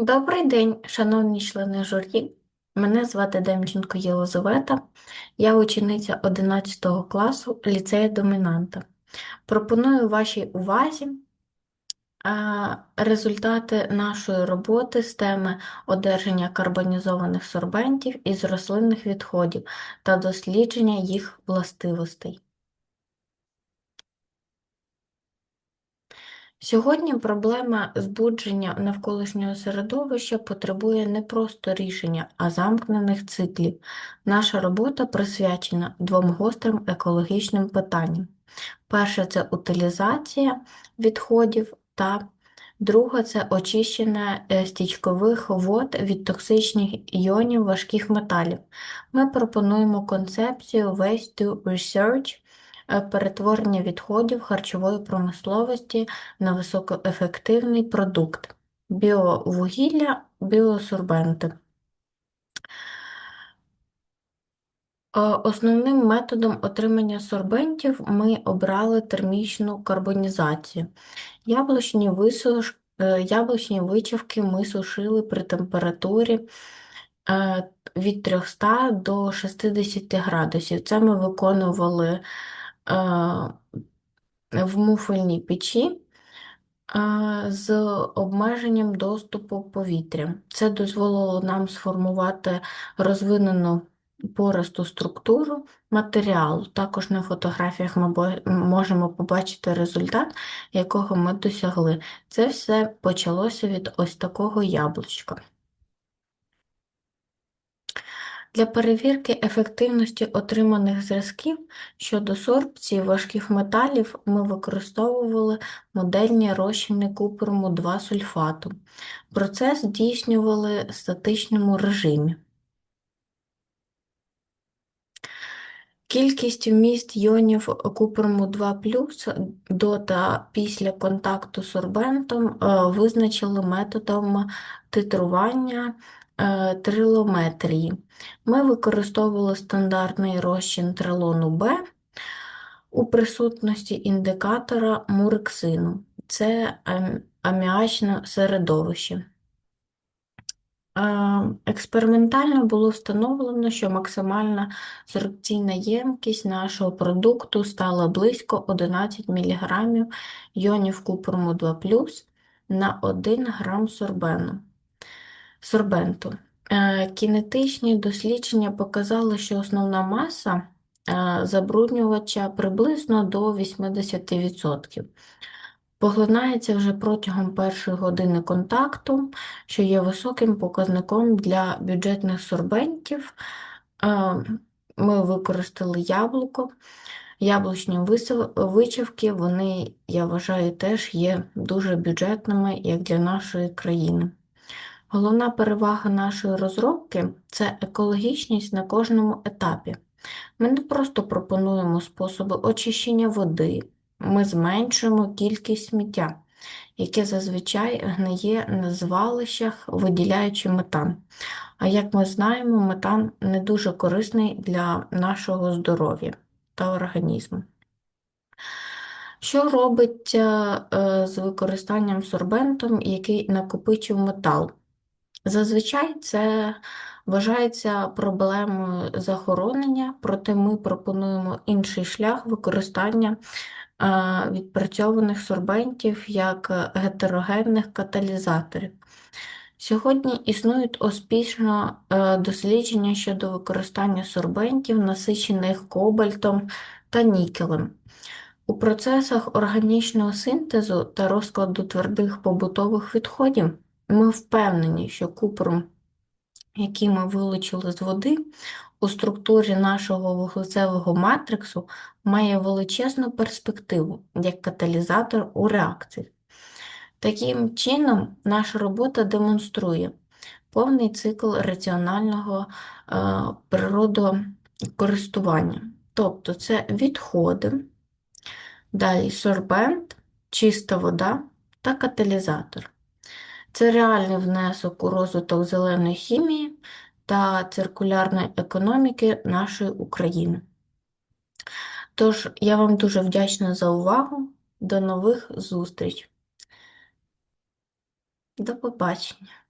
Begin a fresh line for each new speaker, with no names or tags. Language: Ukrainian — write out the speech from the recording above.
Добрий день, шановні члени журі. Мене звати Демченко Єлизавета, я учениця 11 класу ліцею домінанта. Пропоную вашій увазі результати нашої роботи з теми одержання карбонізованих сорбентів із рослинних відходів та дослідження їх властивостей. Сьогодні проблема збудження навколишнього середовища потребує не просто рішення, а замкнених циклів. Наша робота присвячена двом гострим екологічним питанням. Перше це утилізація відходів, та друге це очищення е, стічкових вод від токсичних іонів важких металів. Ми пропонуємо концепцію Waste to Research. Е, перетворення відходів харчової промисловості на високоефективний продукт, біовугілля, біосорбенти. Е, основним методом отримання сорбентів ми обрали термічну карбонізацію. Яблучні висуш... Е, яблучні вичавки ми сушили при температурі від 300 до 60 градусів. Це ми виконували в муфельній печі з обмеженням доступу повітря. Це дозволило нам сформувати розвинену пористу структуру матеріалу. Також на фотографіях ми можемо побачити результат, якого ми досягли. Це все почалося від ось такого яблучка. Для перевірки ефективності отриманих зразків щодо сорбції важких металів ми використовували модельні розчини купруму 2 сульфату. Процес здійснювали в статичному режимі. Кількість вміст йонів купруму 2 до та після контакту з сорбентом е, визначили методом титрування трилометрії. Ми використовували стандартний розчин трилону Б у присутності індикатора мурексину. Це аміачне середовище. Е, експериментально було встановлено, що максимальна сорбційна ємкість нашого продукту стала близько 11 мг йонів купруму 2 на 1 грам сорбену сорбенту. Е, кінетичні дослідження показали, що основна маса е, забруднювача приблизно до 80%. Поглинається вже протягом першої години контакту, що є високим показником для бюджетних сорбентів. Е, ми використали яблуко. Яблучні вичавки, вони, я вважаю, теж є дуже бюджетними як для нашої країни. Головна перевага нашої розробки це екологічність на кожному етапі. Ми не просто пропонуємо способи очищення води, ми зменшуємо кількість сміття, яке зазвичай гниє на звалищах, виділяючи метан. А як ми знаємо, метан не дуже корисний для нашого здоров'я та організму. Що робить е, з використанням сорбентом, який накопичив метал? Зазвичай це вважається проблемою захоронення, проте ми пропонуємо інший шлях використання відпрацьованих сорбентів як гетерогенних каталізаторів. Сьогодні існують успішно е, дослідження щодо використання сорбентів, насичених кобальтом та нікелем. У процесах органічного синтезу та розкладу твердих побутових відходів. Ми впевнені, що купрум, який ми вилучили з води, у структурі нашого вуглецевого матриксу має величезну перспективу як каталізатор у реакції. Таким чином, наша робота демонструє повний цикл раціонального е, природокористування. Тобто це відходи, далі сорбент, чиста вода та каталізатор. Це реальний внесок у розвиток зеленої хімії та циркулярної економіки нашої України. Тож, я вам дуже вдячна за увагу. До нових зустріч. До побачення!